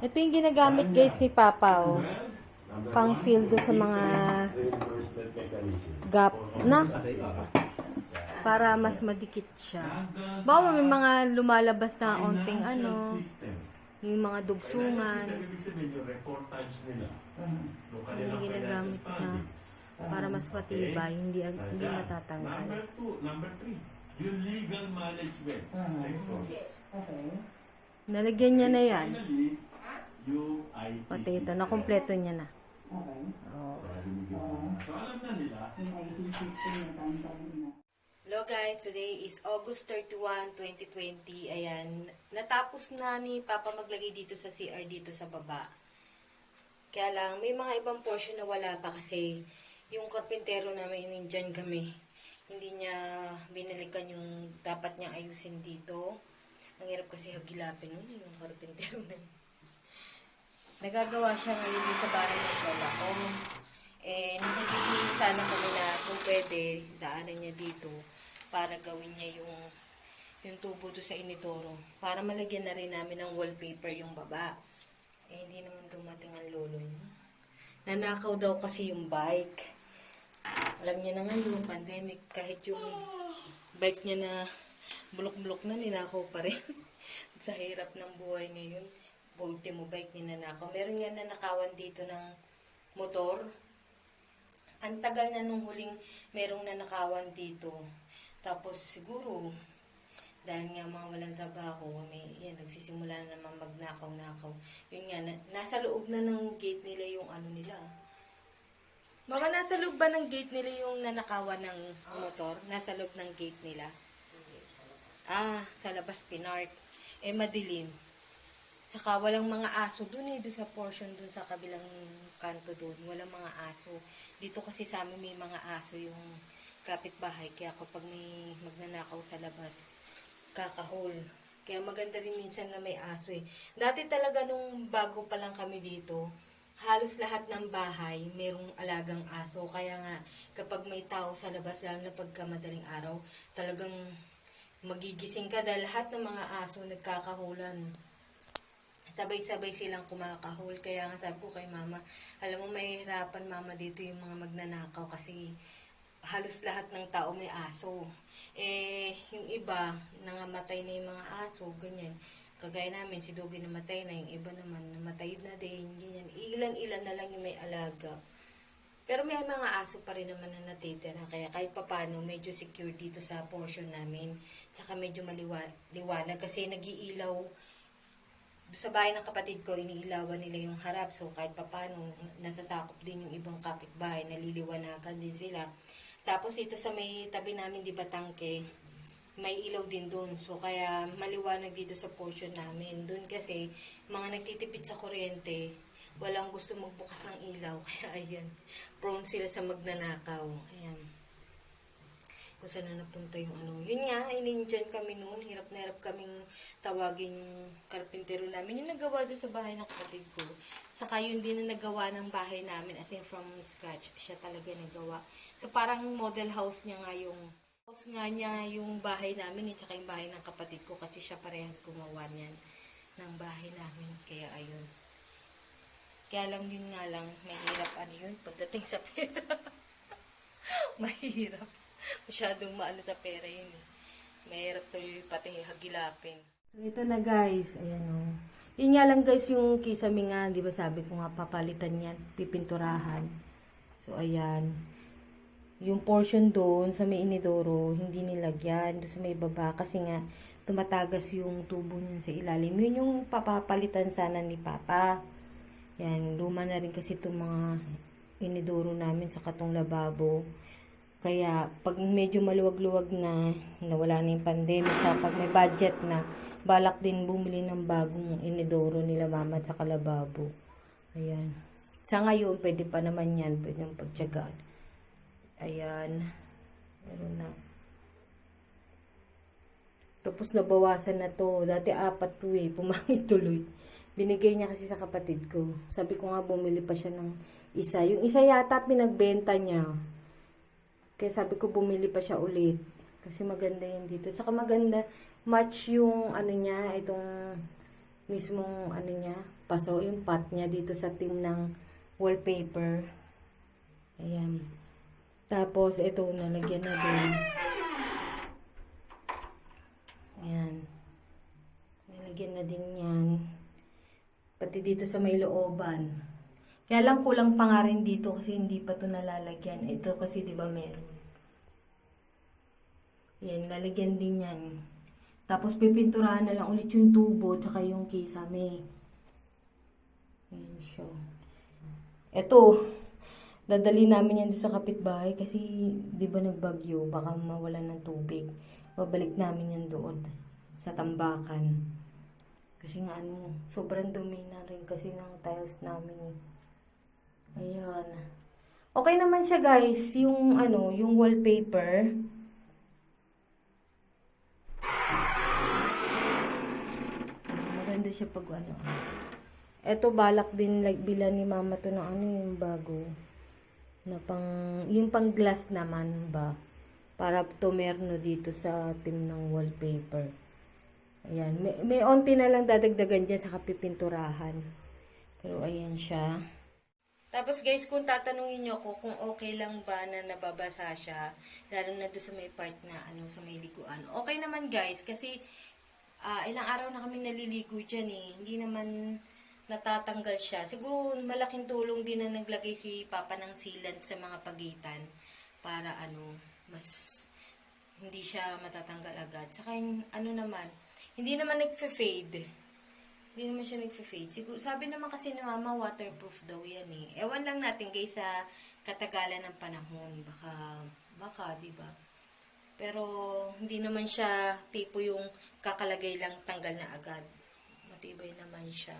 Ito yung ginagamit guys ni Papa, oh. Pang do sa mga gap na. Para mas madikit siya. Baka may mga lumalabas na onting ano, yung mga dugsungan. Sabihin yung ginagamit niya para mas matibay, hindi, hindi matatanggal. Number two, number three, yung legal management. Sector. Nalagyan niya na yan. Ito, system. nakompleto niya na. Okay. Oh. So alam na nila, na na. Hello guys, today is August 31, 2020. Ayan, natapos na ni Papa maglagay dito sa CR dito sa baba. Kaya lang, may mga ibang portion na wala pa kasi yung karpintero namin, nindyan kami. Hindi niya binalikan yung dapat niya ayusin dito. Ang hirap kasi hagilapin nun, yung karpintero na. Nagagawa siya ngayon sa bahay ng lola ko. Eh, nagiging sana kami na kung pwede, daanan niya dito para gawin niya yung yung tubo doon sa inidoro. Para malagyan na rin namin ng wallpaper yung baba. Eh, hindi naman dumating ang lolo niya. Nanakaw daw kasi yung bike. Alam niya na nga yung pandemic, kahit yung bike niya na bulok-bulok na, ninakaw pa rin. sa hirap ng buhay ngayon. Ultimo bike ni nanakaw. Meron nga nanakawan dito ng motor. Ang tagal na nung huling merong nanakawan dito. Tapos siguro, dahil nga mga walang trabaho, may, yan, nagsisimula na naman magnakaw-nakaw. Yun nga, na, nasa loob na ng gate nila yung ano nila. Mama, nasa loob ba ng gate nila yung nanakawan ng motor? Nasa loob ng gate nila? Ah, sa labas pinark. Eh, madilim. Saka walang mga aso dun eh, dun sa portion dun sa kabilang kanto dun. Walang mga aso. Dito kasi sa amin may mga aso yung kapitbahay. Kaya kapag may magnanakaw sa labas, kakahol. Kaya maganda rin minsan na may aso eh. Dati talaga nung bago pa lang kami dito, halos lahat ng bahay merong alagang aso. Kaya nga, kapag may tao sa labas, lalo na pagka madaling araw, talagang magigising ka dahil lahat ng mga aso nagkakahulan sabay-sabay silang kumakahol. Kaya nga sabi ko kay mama, alam mo mahihirapan mama dito yung mga magnanakaw kasi halos lahat ng tao may aso. Eh, yung iba, nangamatay na yung mga aso, ganyan. Kagaya namin, si Dugi namatay na, yung iba naman namatay na din, ganyan. Ilan-ilan na lang yung may alaga. Pero may mga aso pa rin naman na natitira. Kaya kahit papano, medyo secure dito sa portion namin. Tsaka medyo maliwanag kasi nagiilaw sa bahay ng kapatid ko, iniilawan nila yung harap. So, kahit papano, nasasakop din yung ibang kapitbahay, naliliwanagan din sila. Tapos, dito sa may tabi namin, di ba tangke, may ilaw din doon. So, kaya maliwanag dito sa portion namin. Doon kasi, mga nagtitipid sa kuryente, walang gusto magbukas ng ilaw. Kaya, ayan, prone sila sa magnanakaw. Ayan kung saan na napunta yung ano. Yun nga, inindyan kami noon. Hirap na hirap kaming tawagin yung karpintero namin. Yung nagawa doon sa bahay ng kapatid ko. Saka yun din na nagawa ng bahay namin. As in from scratch. Siya talaga nagawa. So parang model house niya nga yung house nga niya yung bahay namin. At saka yung bahay ng kapatid ko. Kasi siya parehas gumawa niyan ng bahay namin. Kaya ayun. Kaya lang yun nga lang, mahirap ano yun pagdating sa pera. mahirap. Masyadong maano sa pera yun eh. Mahirap tuloy pati hagilapin. So ito na guys, ayan o. Yun nga lang guys yung kisame nga, di ba sabi ko nga papalitan yan, pipinturahan. So ayan. Yung portion doon sa may inidoro, hindi nilagyan doon sa may baba kasi nga tumatagas yung tubo niya sa ilalim. Yun yung papapalitan sana ni Papa. Yan, luma na rin kasi itong mga inidoro namin sa katong lababo. Kaya, pag medyo maluwag-luwag na, nawala na yung pandemic, sa pag may budget na, balak din bumili ng bagong inidoro nila mama sa kalababo. Ayan. Sa ngayon, pwede pa naman yan, pwede yung pagtsagaan. Ayan. Meron na. Tapos nabawasan na to. Dati apat to eh. Pumangit tuloy. Binigay niya kasi sa kapatid ko. Sabi ko nga bumili pa siya ng isa. Yung isa yata pinagbenta niya. Kaya sabi ko bumili pa siya ulit. Kasi maganda yan dito. Saka maganda match yung ano niya, itong mismong ano niya, paso yung pot niya dito sa team ng wallpaper. Ayan. Tapos, ito, nalagyan na din. Ayan. Nalagyan na din yan. Pati dito sa may looban. Kaya lang kulang pa nga rin dito kasi hindi pa to nalalagyan. Ito kasi di ba meron. Yan, lalagyan din yan. Tapos pipinturahan na lang ulit yung tubo tsaka yung kisame. Ayan siya. Ito, dadali namin yan sa kapitbahay kasi di ba nagbagyo, baka mawalan ng tubig. Babalik namin yan doon sa tambakan. Kasi nga ano, sobrang dumi na rin kasi ng tiles namin eh. Ayan. Okay naman siya guys, yung ano, yung wallpaper. Maganda siya pag ano. Eto balak din like bilan ni mama to ng ano yung bago. Na pang, yung pang glass naman ba. Para tumerno dito sa team ng wallpaper. Ayan. May, may onti na lang dadagdagan dyan sa kapipinturahan. Pero ayan siya. Tapos guys, kung tatanungin nyo ako kung okay lang ba na nababasa siya, lalo na doon sa may part na ano sa may liguan. Okay naman guys, kasi ah, ilang araw na kami naliligo dyan eh. Hindi naman natatanggal siya. Siguro malaking tulong din na naglagay si Papa ng sealant sa mga pagitan para ano, mas hindi siya matatanggal agad. Saka yung ano naman, hindi naman nagfe-fade. Hindi naman siya nagfe-fade. Siguro, sabi naman kasi ni Mama, waterproof daw yan eh. Ewan lang natin guys sa katagalan ng panahon. Baka, baka, ba? Pero, hindi naman siya tipo yung kakalagay lang tanggal na agad. Matibay naman siya.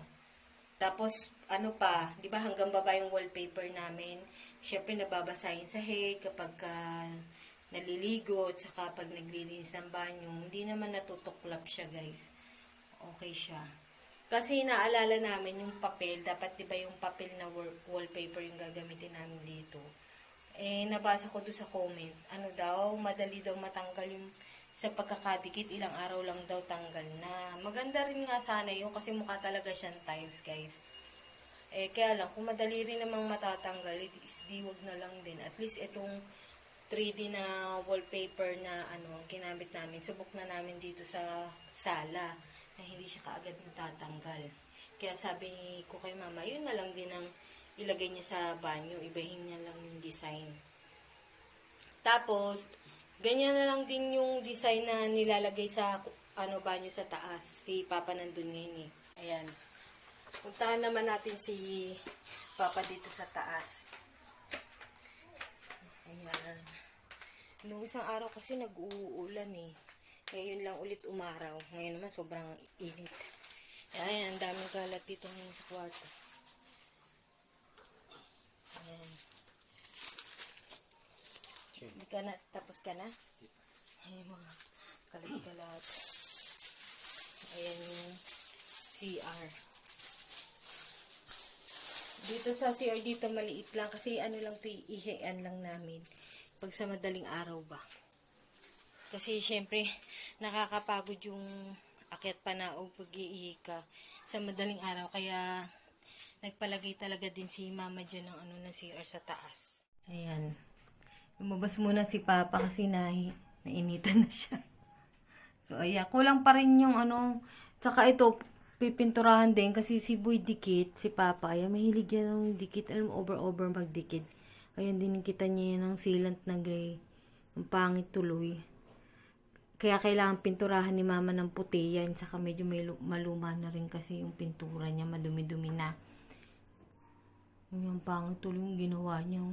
Tapos, ano pa, di ba hanggang baba yung wallpaper namin. Siyempre, nababasahin sa heg kapag ka naliligo, at saka pag naglilinis ng banyo. Hindi naman natutuklap siya, guys. Okay siya. Kasi naalala namin yung papel, dapat 'di ba yung papel na wallpaper yung gagamitin namin dito. Eh nabasa ko doon sa comment, ano daw, madali daw matanggal yung sa pagkakadikit, ilang araw lang daw tanggal na. Maganda rin nga sana yun kasi mukha talaga siyang tiles, guys. Eh, kaya lang, kung madali rin namang matatanggal, it is di na lang din. At least itong 3D na wallpaper na ano, ginamit namin, subok na namin dito sa sala na hindi siya kaagad natatanggal. Kaya sabi ko kay mama, yun na lang din ang ilagay niya sa banyo, ibahin niya lang yung design. Tapos, ganyan na lang din yung design na nilalagay sa ano banyo sa taas. Si Papa nandun ngayon eh. Ayan. Puntahan naman natin si Papa dito sa taas. Ayan. Noong isang araw kasi nag-uulan eh. Ngayon lang ulit umaraw. Ngayon naman sobrang init. Ayan, ang daming kalat dito ngayon sa kwarto. Ayan. Hindi ka na, tapos ka na? Ayan mga kalat-kalat. Ayan yung CR. Dito sa CR dito maliit lang kasi ano lang ito ihian lang namin pag sa madaling araw ba. Kasi syempre nakakapagod yung akyat panaog pag ka sa madaling araw kaya nagpalagay talaga din si mama dyan ng ano ng CR sa taas. Ayan. Lumabas muna si Papa kasi na, nainitan na siya. So, ayan. Kulang pa rin yung ano. Tsaka ito, pipinturahan din kasi si Boy dikit, si Papa. Ayan, mahilig yan ng dikit. Alam over-over magdikit. Ayan, dinikita niya yan ng sealant na gray. Ang pangit tuloy. Kaya kailangan pinturahan ni Mama ng puti yan. Tsaka medyo may lu- maluma na rin kasi yung pintura niya. Madumi-dumi na. Yung pangit tuloy yung ginawa niya.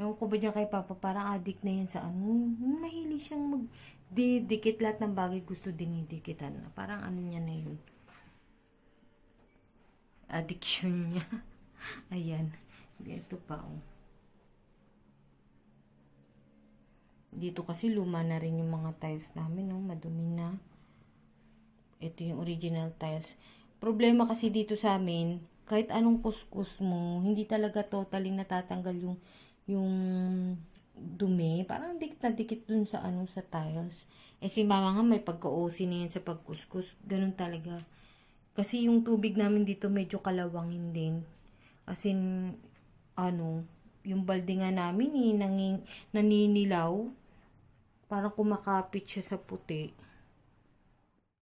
Ewan ko ba dyan kay Papa, parang addict na yan sa ano. Mahilig siyang mag didikit lahat ng bagay gusto dinidikitan. Parang ano niya na yun. Addiction niya. Ayan. Ito pa, oh. Dito kasi luma na rin yung mga tiles namin, no? Madumi na. Ito yung original tiles. Problema kasi dito sa amin, kahit anong kuskus mo, hindi talaga totally natatanggal yung yung dumi. Parang dikit na dikit dun sa ano sa tiles. Eh si mama nga may pagka-OC na yan sa pagkuskus. Ganun talaga. Kasi yung tubig namin dito medyo kalawangin din. As in, ano, yung balde nga namin eh, nanging, naninilaw. Parang kumakapit siya sa puti.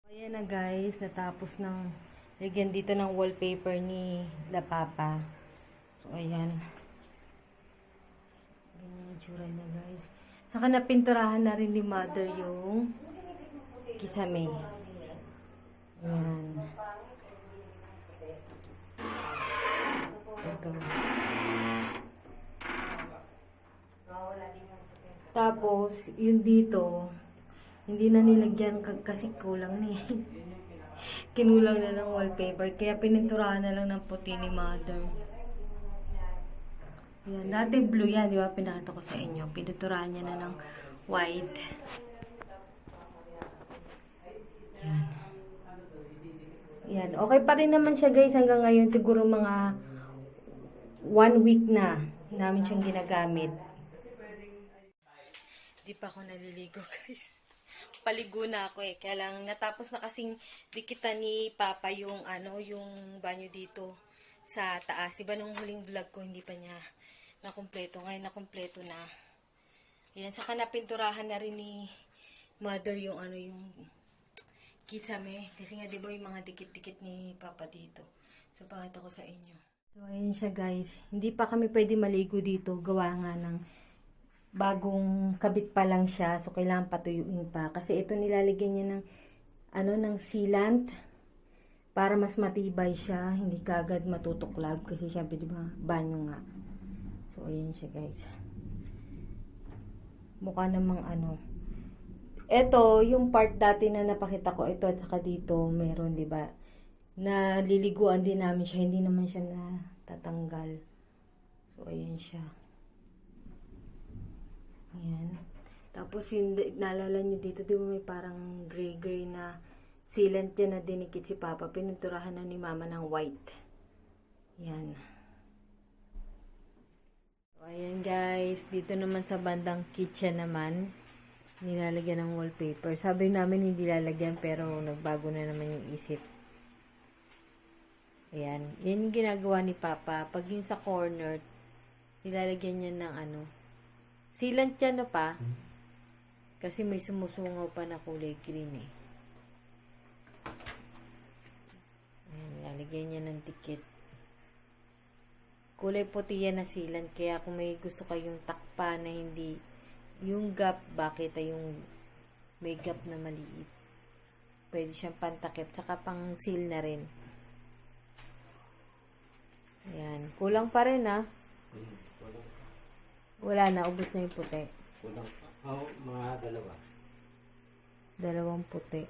Ayan na guys, natapos ng lagyan dito ng wallpaper ni La Papa. So, ayan. Ganyan yung tsura niya guys. Saka napinturahan na rin ni Mother yung kisame. Ayan. Ito. Tapos, yung dito, hindi na nilagyan kasi kulang ni. Kinulang na ng wallpaper. Kaya pininturahan na lang ng puti ni mother. Yan. Dati blue yan, di ba? Pinakita ko sa inyo. Pininturahan niya na ng white. Yan. Yan. Okay pa rin naman siya guys hanggang ngayon. Siguro mga one week na namin siyang ginagamit. Di pa ako naliligo, guys. Paligo na ako eh. Kaya lang, natapos na kasing dikitan ni Papa yung, ano, yung banyo dito sa taas. Diba nung huling vlog ko, hindi pa niya nakumpleto. Ngayon, nakumpleto na. Yan, saka napinturahan na rin ni Mother yung, ano, yung kisame. Kasi nga, di ba yung mga dikit-dikit ni Papa dito. So, pakita ko sa inyo. So, ayun siya guys. Hindi pa kami pwede maligo dito. Gawa nga ng bagong kabit pa lang siya. So, kailangan patuyuin pa. Kasi ito nilalagyan niya ng, ano, ng sealant. Para mas matibay siya. Hindi kagad matutuklab. Kasi syempre, di ba, banyo nga. So, ayun siya guys. Mukha namang ano. Ito, yung part dati na napakita ko, ito at saka dito, meron, di ba? Na liliguan din namin siya. Hindi naman siya natatanggal. So, ayan siya. Ayan. Tapos, yung naalala nyo dito, di ba may parang gray-gray na sealant yan na dinikit si Papa. Pininturahan na ni Mama ng white. Yan. So, ayan guys. Dito naman sa bandang kitchen naman, nilalagyan ng wallpaper. Sabi namin hindi lalagyan pero nagbago na naman yung isip. Ayan. Yan yung ginagawa ni Papa. Pag yung sa corner, nilalagyan niya ng ano. Sealant yan na pa. Kasi may sumusungaw pa na kulay green eh. Ayan, nilalagyan niya ng tikit. Kulay puti yan na sealant. Kaya kung may gusto kayong takpa na hindi yung gap, bakit ay yung may gap na maliit. Pwede siyang pantakip. Saka pang seal na rin. Ayan. Kulang pa rin ah. Wala na. Ubus na yung puti. Kulang. Oh, mga dalawa. Dalawang puti.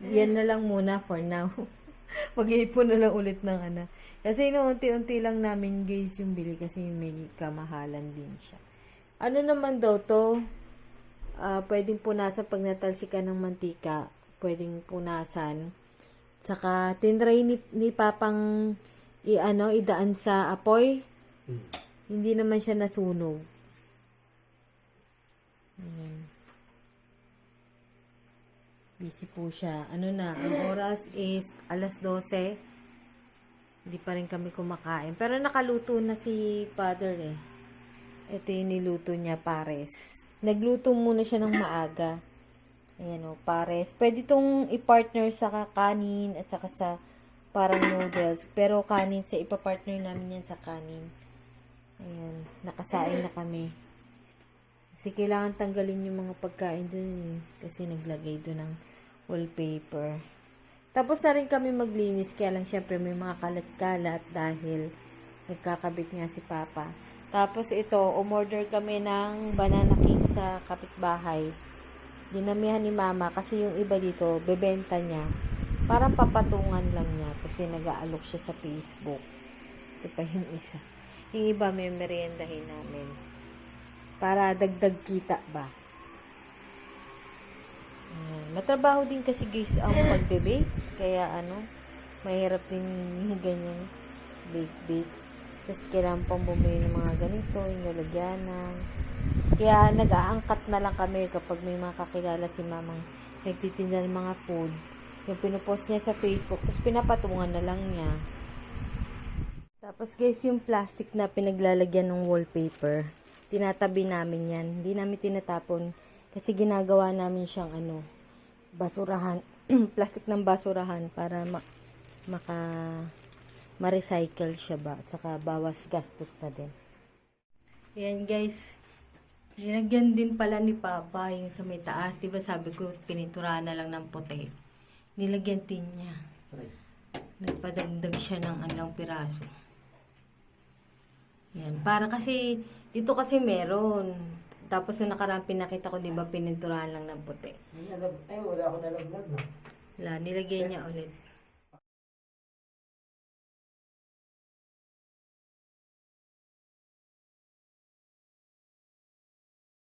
Yan na lang muna for now. Mag-iipon na lang ulit ng ano. Kasi no, unti-unti lang namin guys yung bili kasi may kamahalan din siya. Ano naman daw to? Ah, pwedeng punasan pag natalsikan ng mantika. Pwedeng punasan. Saka tinry ni, ni Papang i ano, idaan sa apoy. Hindi naman siya nasunog. Ayan. Busy po siya. Ano na, ang oras is alas 12. Hindi pa rin kami kumakain. Pero nakaluto na si father eh. Ito yung niluto niya, pares. Nagluto muna siya ng maaga. Ayan o, pares. Pwede itong i-partner sa kanin at saka sa parang noodles. Pero kanin, sa ipa-partner namin yan sa kanin. Ayan, nakasain na kami. Kasi kailangan tanggalin yung mga pagkain dun eh. Kasi naglagay dun ng wallpaper. Tapos na rin kami maglinis. Kaya lang syempre may mga kalat-kalat dahil nagkakabit nga si Papa. Tapos ito, umorder kami ng banana cake sa kapitbahay. Dinamihan ni Mama kasi yung iba dito, bebenta niya. Parang papatungan lang niya kasi nag-aalok siya sa Facebook. Ito pa yung isa. Yung iba may meriendahin namin. Para dagdag kita ba? Ayan. Matrabaho din kasi guys ang pagbe-bake. Kaya ano, mahirap din yung ganyan bake-bake. Tapos kailangan pang bumili ng mga ganito, yung lalagyanan. Kaya nag-aangkat na lang kami kapag may mga kakilala si mamang nagtitinda ng mga food. Yung pinupost niya sa Facebook, tapos pinapatungan na lang niya. Tapos guys, yung plastic na pinaglalagyan ng wallpaper, tinatabi namin yan. Hindi namin tinatapon kasi ginagawa namin siyang ano, basurahan, plastic ng basurahan para ma- maka ma-recycle siya ba at saka bawas gastos na din. Yan guys, nilagyan din pala ni Papa yung sa may taas. Diba sabi ko, pininturahan na lang ng puti. Nilagyan din niya. Nagpadagdag siya ng alang piraso. Yan. Para kasi, dito kasi meron. Tapos yung nakaraan pinakita ko, di ba, pininturahan lang ng puti. Ay, wala ako nalaglag na. Wala, nilagyan niya ulit.